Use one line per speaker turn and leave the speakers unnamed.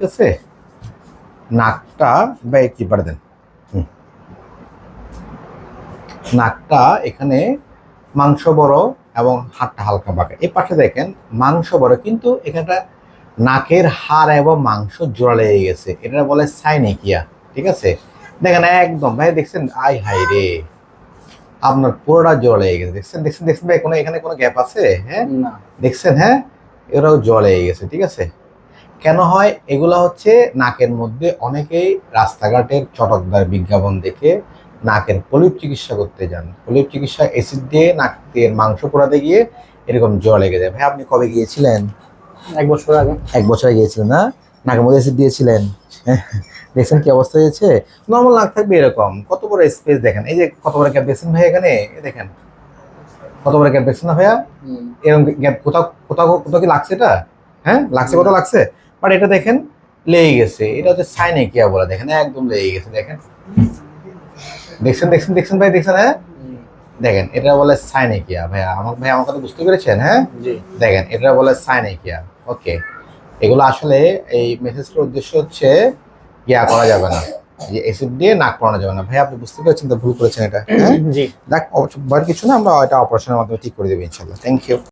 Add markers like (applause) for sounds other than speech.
ঠিক আছে? নাকটা বা কি পারে দেন। নাকটা এখানে মাংস বড় এবং হাতটা হালকা বাঁকা। এই পাশে দেখেন মাংস বড় কিন্তু এখানটা নাকের হাড় এবং মাংস জোড়া লেগে গেছে। এটা বলে সাইনিকিয়া ঠিক আছে? দেখেন একদম ভাই দেখছেন? আই হাই রে। আপনার পুরোটা জোড়া লেগে গেছে। দেখছেন দেখছেন দেখছেন ভাই কোনো এখানে কোনো গ্যাপ আছে? হ্যাঁ?
না।
দেখছেন হ্যাঁ? এরাও জল লেগে গেছে ঠিক আছে? কেন হয়? এগুলা হচ্ছে নাকের মধ্যে অনেকেই রাস্তাঘাটের চটকদার বিজ্ঞাপন দেখে নাকের পলিপ চিকিৎসা করতে যান। পলিপ চিকিৎসা অ্যাসিড দিয়ে নাকের মাংস পোড়াতে গিয়ে এরকম জল লেগে যায়। ভাই আপনি কবে গিয়েছিলেন?
এক বছর আগে।
এক বছরে গিয়েছিলেন না? নাকের মধ্যে অ্যাসিড দিয়েছিলেন? (laughs) দেখছেন কি অবস্থা হয়েছে? নর্মাল নাক থাকবে এরকম। কত বড় স্পেস দেখেন। এই যে কত বড় গ্যাপ দেখছেন ভাই এখানে? দেখেন। কত বড় গ্যাপ দেখছেন না ভাইয়া? এরকম গ্যাপ কোথাও কোথাও কোথাও কি লাগছে এটা? হ্যাঁ? লাগছে কোথাও লাগছে? বাট এটা দেখেন লেগে গেছে। এটা হচ্ছে সাইনেকিয়া বলে দেখেন একদম লেগে গেছে দেখেন। দেখছেন দেখছেন দেখছেন ভাই দেখছেন হ্যাঁ? দেখেন এটা বলে সাইনেকিয়া ভাইয়া আমার ভাই আমার কথা বুঝতে পেরেছেন হ্যাঁ?
জি।
দেখেন এটা বলে সাইনেকিয়া ওকে। এগুলো আসলে এই মেসেজটার উদ্দেশ্য হচ্ছে ইয়া করা যাবে না। যে এসিড দিয়ে নাক পড়ানো যাবে না। ভাই আপনি বুঝতে পেরেছেন তো ভুল করেছেন এটা হ্যাঁ?
জি।
দেখ অবশ্য কিছু না আমরা এটা অপারেশনের মাধ্যমে ঠিক করে দেবো ইনশাল্লাহ থ্যাংক ইউ